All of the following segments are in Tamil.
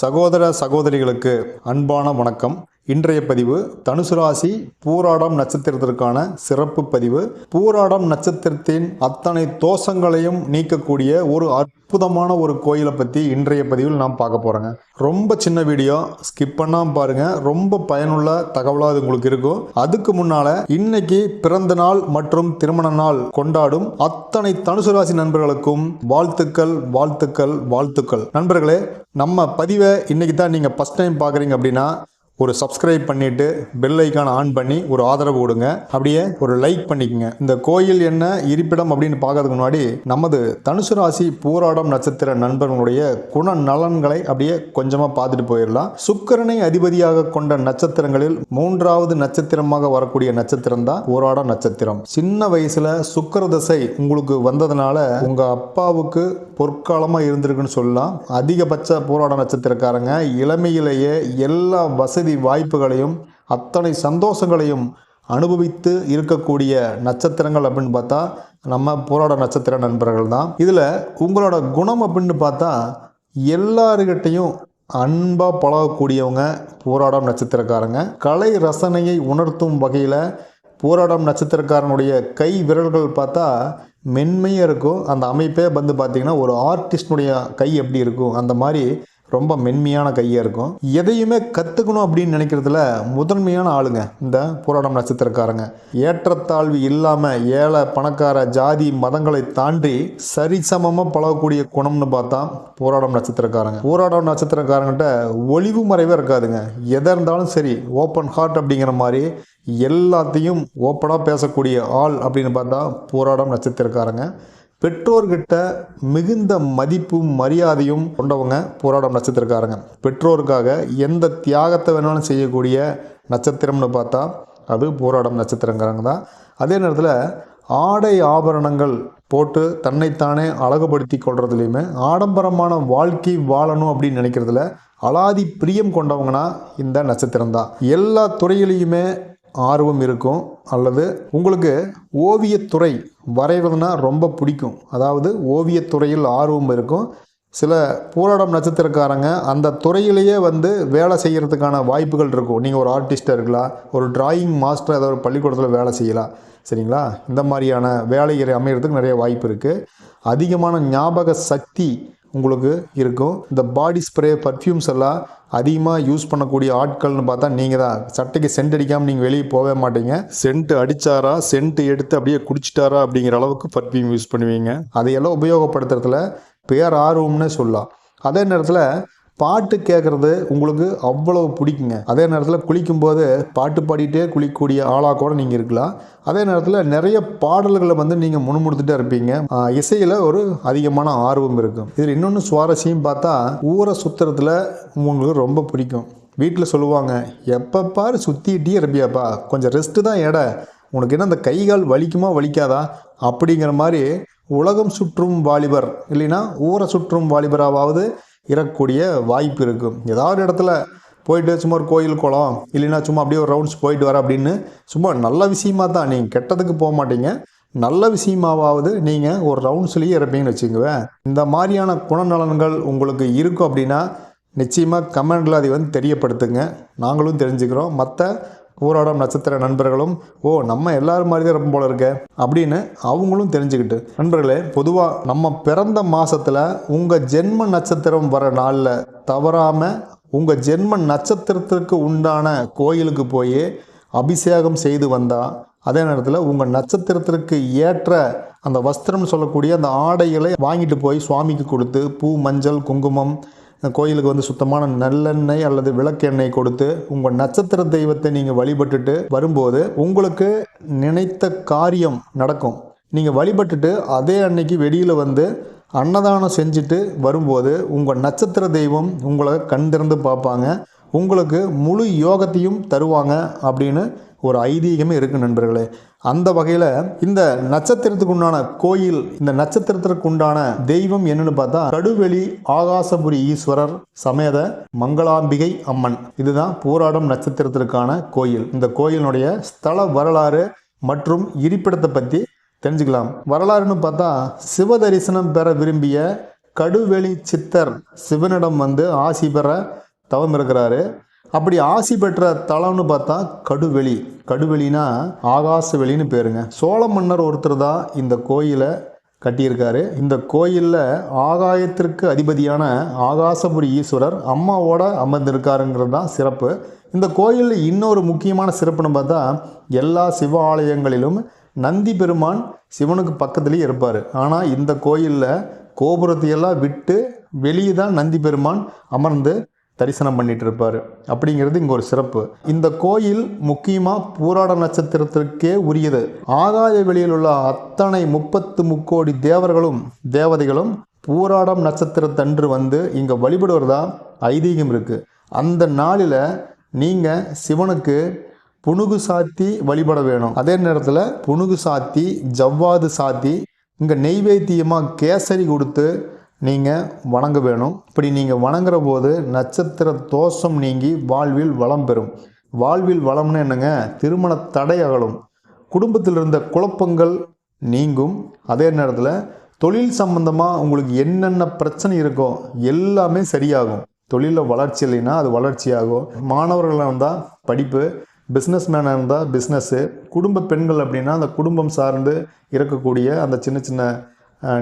சகோதர சகோதரிகளுக்கு அன்பான வணக்கம். இன்றைய பதிவு தனுசு ராசி பூராடம் நட்சத்திரத்திற்கான சிறப்பு பதிவு. பூராடம் நட்சத்திரத்தின் அத்தனை தோஷங்களையும் நீக்கக்கூடிய ஒரு அற்புதமான ஒரு கோயிலை பற்றி இன்றைய பதிவில் நாம் பார்க்க போகிறோங்க ரொம்ப சின்ன வீடியோ ஸ்கிப் பண்ணாமல் பாருங்க. ரொம்ப பயனுள்ள தகவலாக அது உங்களுக்கு இருக்கும். அதுக்கு முன்னால் இன்னைக்கு பிறந்த நாள் மற்றும் திருமண நாள் கொண்டாடும் அத்தனை தனுசு ராசி நண்பர்களுக்கும் வாழ்த்துக்கள் வாழ்த்துக்கள் வாழ்த்துக்கள். நண்பர்களே நம்ம பதிவை இன்னைக்கு தான் நீங்கள் ஃபஸ்ட் டைம் பார்க்குறீங்க அப்படின்னா ஒரு சப்ஸ்கிரைப் பண்ணிவிட்டு பெல் ஐக்கான் ஆன் பண்ணி ஒரு ஆதரவு கொடுங்க. அப்படியே ஒரு லைக் பண்ணிக்கோங்க. இந்த கோயில் என்ன இருப்பிடம் அப்படின்னு பார்க்கறதுக்கு முன்னாடி நமது தனுசு ராசி பூராடம் நட்சத்திர நண்பர்களுடைய குண நலன்களை அப்படியே கொஞ்சமாக பார்த்துட்டு போயிடலாம். சுக்கிரனை அதிபதியாக கொண்ட நட்சத்திரங்களில் மூன்றாவது நட்சத்திரமாக வரக்கூடிய நட்சத்திரம் தான் பூராடம் நட்சத்திரம். சின்ன வயசில் சுக்கர தசை உங்களுக்கு வந்ததுனால உங்கள் அப்பாவுக்கு பொற்காலமாக இருந்திருக்குன்னு சொல்லலாம். அதிகபட்ச போராட நட்சத்திரக்காரங்க இளமையிலேயே எல்லா வசதி வாய்ப்புகளையும் அத்தனை சந்தோஷங்களையும் அனுபவித்து இருக்கக்கூடிய நட்சத்திரங்கள் அப்படின்னு பார்த்தா நம்ம போராட நட்சத்திர நண்பர்கள் தான். இதில் உங்களோட குணம் அப்படின்னு பார்த்தா எல்லாருக்கிட்டையும் அன்பாக பழகக்கூடியவங்க போராடம் நட்சத்திரக்காரங்க. கலை ரசனையை உணர்த்தும் வகையில் போராடம் நட்சத்திரக்காரனுடைய கை விரல்கள் பார்த்தா மென்மையாக இருக்கும். அந்த அமைப்பே வந்து பார்த்திங்கன்னா ஒரு ஆர்டிஸ்டினுடைய கை எப்படி இருக்கும்? அந்த மாதிரி ரொம்ப மென்மையான கையாக இருக்கும். எதையுமே கற்றுக்கணும் அப்படின்னு நினைக்கிறதுல முதன்மையான ஆளுங்க இந்த போராடம் நட்சத்திரக்காரங்க. ஏற்றத்தாழ்வு இல்லாமல் ஏழை பணக்கார ஜாதி மதங்களை தாண்டி சரிசமமாக பழகக்கூடிய குணம்னு பார்த்தா போராடம் நட்சத்திரக்காரங்க. போராடம் நட்சத்திரக்காரங்கிட்ட ஒளிவு மறைவே இருக்காதுங்க. எதை இருந்தாலும் சரி ஓப்பன் ஹார்ட் அப்படிங்கிற மாதிரி எல்லாத்தையும் ஓப்பனாக பேசக்கூடிய ஆள் அப்படின்னு பார்த்தா போராடம் நட்சத்திரக்காரங்க. பெற்றோர்கிட்ட மிகுந்த மதிப்பும் மரியாதையும் கொண்டவங்க போராடம் நட்சத்திரக்காரங்க. பெற்றோருக்காக எந்த தியாகத்தை வேணாலும் செய்யக்கூடிய நட்சத்திரம்னு பார்த்தா அது போராடம் நட்சத்திரங்கிறாங்க தான். அதே நேரத்தில் ஆடை ஆபரணங்கள் போட்டு தன்னைத்தானே அழகுபடுத்தி கொள்றதுலையுமே ஆடம்பரமான வாழ்க்கை வாழணும் அப்படின்னு நினைக்கிறதுல அலாதி பிரியம் கொண்டவங்கன்னா இந்த நட்சத்திரம் தான். எல்லா துறையிலையுமே ஆர்வம் இருக்கும். அல்லது உங்களுக்கு ஓவியத்துறை வரைகிறதுனா ரொம்ப பிடிக்கும். அதாவது ஓவியத்துறையில் ஆர்வம் இருக்கும். சில போராடம் நட்சத்திரக்காரங்க அந்த துறையிலேயே வந்து வேலை செய்கிறதுக்கான வாய்ப்புகள் இருக்கும். நீங்கள் ஒரு ஆர்டிஸ்டாக இருக்கலாம் ஒரு டிராயிங் மாஸ்டர் ஏதோ ஒரு பள்ளிக்கூடத்தில் வேலை செய்யலாம். சரிங்களா? இந்த மாதிரியான வேலைகளை அமைகிறதுக்கு நிறைய வாய்ப்பு இருக்குது அதிகமான ஞாபக சக்தி உங்களுக்கு இருக்கும். இந்த பாடி ஸ்ப்ரே பர்ஃப்யூம்ஸ் எல்லாம் அதிகமாக யூஸ் பண்ணக்கூடிய ஆட்கள்னு பார்த்தா நீங்கள் தான். சட்டைக்கு சென்ட் அடிக்காமல் நீங்கள் வெளியே போகவே மாட்டீங்க. சென்ட் அடித்தாரா சென்ட் எடுத்து அப்படியே குடிச்சிட்டாரா அப்படிங்கிற அளவுக்கு பர்ஃப்யூம் யூஸ் பண்ணுவீங்க. அதையெல்லாம் உபயோகப்படுத்துறதுல பேர் ஆர்வம்னே சொல்லலாம். அதே நேரத்தில் பாட்டு கேட்குறது உங்களுக்கு அவ்வளவு பிடிக்குங்க. அதே நேரத்தில் குளிக்கும்போது பாட்டு பாடிட்டே குளிக்கக்கூடிய ஆளாக கூட நீங்கள் இருக்கலாம். அதே நேரத்தில் நிறைய பாடல்களை வந்து நீங்கள் முணுமுணுத்துட்டே இருப்பீங்க. இசையில் ஒரு அதிகமான ஆர்வம் இருக்கும். இதில் இன்னொன்று சுவாரஸ்யம் பார்த்தா ஊரை சுற்றுறதுல உங்களுக்கு ரொம்ப பிடிக்கும். வீட்டில் சொல்லுவாங்க எப்போ பாரு சுற்றிக்கிட்டே இருப்பியாப்பா. கொஞ்சம் ரெஸ்ட்டு தான் எடை. உனக்கு என்ன அந்த கை கால் வலிக்குமா வலிக்காதா? அப்படிங்கிற மாதிரி உலகம் சுற்றும் வாலிபர் இல்லைன்னா ஊரை சுற்றும் வாலிபராவது இறக்கக்கூடிய வாய்ப்பு இருக்கும் ஏதாவது இடத்துல போயிட்டு சும்மா ஒரு கோயில் குளம் இல்லைன்னா சும்மா அப்படியே ஒரு ரவுண்ட்ஸ் போயிட்டு வர அப்படின்னு சும்மா நல்ல விஷயமா தான். நீங்கள் கெட்டதுக்கு போக மாட்டீங்க. நல்ல விஷயமாவது நீங்கள் ஒரு ரவுண்ட்ஸ்லேயே இருப்பீங்கன்னு வச்சுக்குவேன் இந்த மாதிரியான குணநலன்கள் உங்களுக்கு இருக்கும் அப்படின்னா நிச்சயமாக கமெண்டில் அதை வந்து தெரியப்படுத்துங்க. நாங்களும் தெரிஞ்சுக்கிறோம். மற்ற போராடம் நட்சத்திர நண்பர்களும் ஓ நம்ம எல்லாரும் மாதிரி தான் ரொம்ப போல இருக்க அப்படின்னு அவங்களும் தெரிஞ்சுக்கிட்டு நண்பர்களே பொதுவாக நம்ம பிறந்த மாதத்தில் உங்கள் ஜென்ம நட்சத்திரம் வர நாளில் தவறாமல் உங்கள் ஜென்ம நட்சத்திரத்திற்கு உண்டான கோயிலுக்கு போய் அபிஷேகம் செய்து வந்தால் அதே நேரத்தில் உங்கள் நட்சத்திரத்திற்கு ஏற்ற அந்த வஸ்திரம்னு சொல்லக்கூடிய அந்த ஆடைகளை வாங்கிட்டு போய் சுவாமிக்கு கொடுத்து பூ மஞ்சள் குங்குமம் அந்த கோயிலுக்கு வந்து சுத்தமான நல்லெண்ணெய் அல்லது விளக்கெண்ணெய் கொடுத்து உங்கள் நட்சத்திர தெய்வத்தை நீங்கள் வழிபட்டுட்டு வரும்போது உங்களுக்கு நினைத்த காரியம் நடக்கும். நீங்கள் வழிபட்டுட்டு அதே அன்னைக்கு வெளியில் வந்து அன்னதானம் செஞ்சுட்டு வரும்போது உங்கள் நட்சத்திர தெய்வம் உங்களை கண் திறந்து பார்ப்பாங்க. உங்களுக்கு முழு யோகத்தையும் தருவாங்க அப்படின்னு ஒரு ஐதீகமே இருக்குது நண்பர்களே. அந்த வகையில் இந்த நட்சத்திரத்துக்கு உண்டான கோயில் இந்த நட்சத்திரத்திற்கு உண்டான தெய்வம் என்னன்னு பார்த்தா கடுவெளி ஆகாசபுரி ஈஸ்வரர் சமேத மங்களாம்பிகை அம்மன். இதுதான் போராடம் நட்சத்திரத்திற்கான கோயில். இந்த கோயிலினுடைய ஸ்தல வரலாறு மற்றும் இருப்பிடத்தை பற்றி தெரிஞ்சுக்கலாம். வரலாறுன்னு பார்த்தா சிவ தரிசனம் பெற விரும்பிய கடுவெளி சித்தர் சிவனிடம் வந்து ஆசி பெற தவம் இருக்கிறாரு. அப்படி ஆசி பெற்ற தலம்னு பார்த்தா கடுவெளி. கடுவெளினா ஆகாச வெளின்னு பேருங்க. சோழ மன்னர் ஒருத்தர் தான் இந்த கோயிலை கட்டியிருக்காரு. இந்த கோயிலில் ஆகாயத்திற்கு அதிபதியான ஆகாசபுரி ஈஸ்வரர் அம்மாவோட அமர்ந்திருக்காருங்கிறது தான் சிறப்பு. இந்த கோயிலில் இன்னொரு முக்கியமான சிறப்புன்னு பார்த்தா எல்லா சிவ ஆலயங்களிலும் நந்தி பெருமான் சிவனுக்கு பக்கத்துலேயே இருப்பார். ஆனால் இந்த கோயிலில் கோபுரத்தையெல்லாம் விட்டு வெளியே தான் நந்தி பெருமான் அமர்ந்து தரிசனம் பண்ணிட்டு இருப்பார் அப்படிங்கிறது இங்கே ஒரு சிறப்பு. இந்த கோயில் முக்கியமாக பூராட நட்சத்திரத்திற்கே உரியது. ஆகாய வெளியில் உள்ள அத்தனை முப்பத்து முக்கோடி தேவர்களும் தேவதைகளும் பூராடம் நட்சத்திரத்தன்று வந்து இங்கே வழிபடுவதா ஐதீகம் இருக்குது அந்த நாளில் நீங்கள் சிவனுக்கு புனுகு சாத்தி வழிபட வேணும். அதே நேரத்தில் புனுகு சாத்தி ஜவ்வாது சாத்தி இங்கே நெய்வேத்தியமாக கேசரி கொடுத்து நீங்கள் வணங்க வேணும். இப்படி நீங்கள் வணங்குற போது நட்சத்திர தோஷம் நீங்கி வாழ்வில் வளம் பெறும். வாழ்வில் வளம்னு என்னங்க? திருமண தடை அகலும். குடும்பத்தில் இருந்த குழப்பங்கள் நீங்கும். அதே நேரத்தில் தொழில் சம்பந்தமாக உங்களுக்கு என்னென்ன பிரச்சனை இருக்கோ எல்லாமே சரியாகும். தொழிலில் வளர்ச்சி இல்லைன்னா அது வளர்ச்சியாகும். மாணவர்களாக இருந்தால் படிப்பு பிஸ்னஸ் மேனாக இருந்தால் பிஸ்னஸ்ஸு குடும்ப பெண்கள் அப்படின்னா அந்த குடும்பம் சார்ந்து இருக்கக்கூடிய அந்த சின்ன சின்ன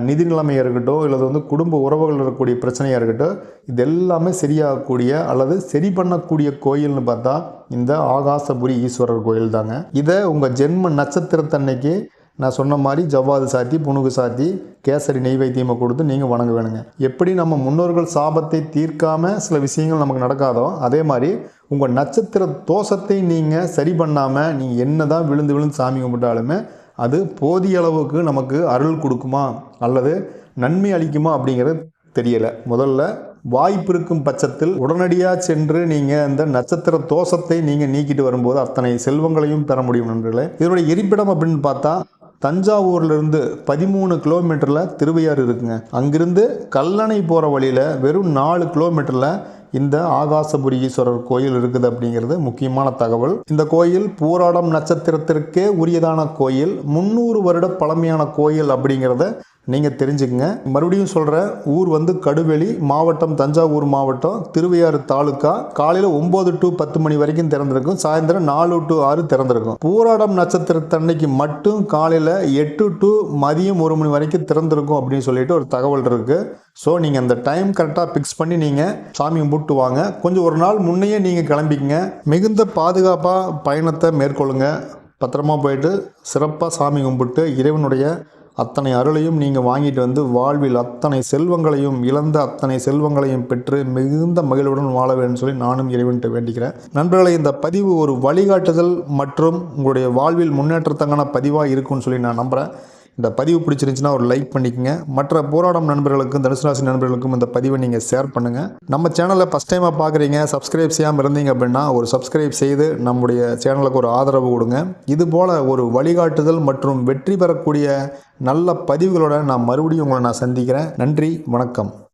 நிதி நிலைமையாக இருக்கட்டும் இல்லை வந்து குடும்ப உறவுகள் இருக்கக்கூடிய பிரச்சனையாக இருக்கட்டும் இது எல்லாமே சரியாகக்கூடிய அல்லது சரி பண்ணக்கூடிய கோயில்னு பார்த்தா இந்த ஆகாசபுரி ஈஸ்வரர் கோயில் தாங்க. இதை உங்கள் ஜென்ம நட்சத்திரத்தன்னைக்கு நான் சொன்ன மாதிரி ஜவ்வாது சாத்தி புனுகு சாத்தி கேசரி நெய்வேத்தியமாக கொடுத்து நீங்கள் வணங்க வேணுங்க. எப்படி நம்ம முன்னோர்கள் சாபத்தை தீர்க்காமல் சில விஷயங்கள் நமக்கு நடக்காதோ அதே மாதிரி உங்கள் நட்சத்திர தோஷத்தை நீங்கள் சரி பண்ணாமல் நீங்கள் என்ன தான் விழுந்து விழுந்து சாமி கும்பிட்டாலுமே அது போதிய அளவுக்கு நமக்கு அருள் கொடுக்குமா? அல்லது நன்மை அளிக்குமா அப்படிங்கிறது தெரியலை. முதல்ல வாய்ப்பு இருக்கும் பட்சத்தில் உடனடியாக சென்று நீங்கள் இந்த நட்சத்திர தோஷத்தை நீங்கள் நீக்கிட்டு வரும்போது அத்தனை செல்வங்களையும் பெற முடியும் நண்பர்களே. இதனுடைய இருப்பிடம் அப்படின்னு பார்த்தா தஞ்சாவூர்லேருந்து பதிமூணு கிலோமீட்டரில் திருவையாறு இருக்குங்க. அங்கிருந்து கல்லணை போகிற வழியில் வெறும் நாலு கிலோமீட்டரில் இந்த ஆகாசபுரீஸ்வரர் கோயில் இருக்குது அப்படிங்கிறது முக்கியமான தகவல். இந்த கோயில் பூராடம் நட்சத்திரத்திற்கே உரியதான கோயில் முந்நூறு வருட பழமையான கோயில் அப்படிங்கிறத நீங்கள் தெரிஞ்சுக்கங்க. மறுபடியும் சொல்கிறேன் ஊர் வந்து கடுவெளி மாவட்டம் தஞ்சாவூர் மாவட்டம் திருவையாறு தாலுக்கா காலையில் ஒம்பது டு பத்து மணி வரைக்கும் திறந்திருக்கும். சாயந்தரம் நாலு டு ஆறு திறந்திருக்கும். பூராடம் நட்சத்திரத்தன்னைக்கு மட்டும் காலையில் எட்டு டு மதியம் ஒரு மணி வரைக்கும் திறந்திருக்கும் அப்படின்னு சொல்லிட்டு ஒரு தகவல் இருக்குது ஸோ நீங்கள் அந்த டைம் கரெக்டாக ஃபிக்ஸ் பண்ணி நீங்கள் சாமி கும்பிட்டு வாங்க. கொஞ்சம் ஒரு நாள் முன்னையே நீங்கள் கிளம்பிக்கங்க. மிகுந்த பாதுகாப்பாக பயணத்தை மேற்கொள்ளுங்க. பத்திரமா போயிட்டு சிறப்பாக சாமி கும்பிட்டு இறைவனுடைய அத்தனை அருளையும் நீங்கள் வாங்கிட்டு வந்து வாழ்வில் அத்தனை செல்வங்களையும் இழந்த அத்தனை செல்வங்களையும் பெற்று மிகுந்த மகிழ்வுடன் வாழ வேண்டும் சொல்லி நானும் இறைவன்ட்டு வேண்டிக்கிறேன். நண்பர்களை இந்த பதிவு ஒரு வழிகாட்டுதல் மற்றும் உங்களுடைய வாழ்வில் முன்னேற்றத்தங்கான பதிவாக இருக்கும்னு சொல்லி நான் நம்புகிறேன் இந்த பதிவு பிடிச்சிருந்துச்சுன்னா ஒரு லைக் பண்ணிக்கங்க. மற்ற போராடம் நண்பர்களுக்கும் தனுசு ராசி நண்பர்களுக்கும் இந்த பதிவை நீங்கள் ஷேர் பண்ணுங்கள் நம்ம சேனலை ஃபஸ்ட் டைமாக பார்க்குறீங்க சப்ஸ்கிரைப் செய்யாமல் இருந்தீங்க அப்படின்னா ஒரு சப்ஸ்கிரைப் செய்து நம்முடைய சேனலுக்கு ஒரு ஆதரவு கொடுங்க. இதுபோல் ஒரு வழிகாட்டுதல் மற்றும் வெற்றி பெறக்கூடிய நல்ல பதிவுகளோட நான் மறுபடியும் உங்களை நான் சந்திக்கிறேன். நன்றி வணக்கம்.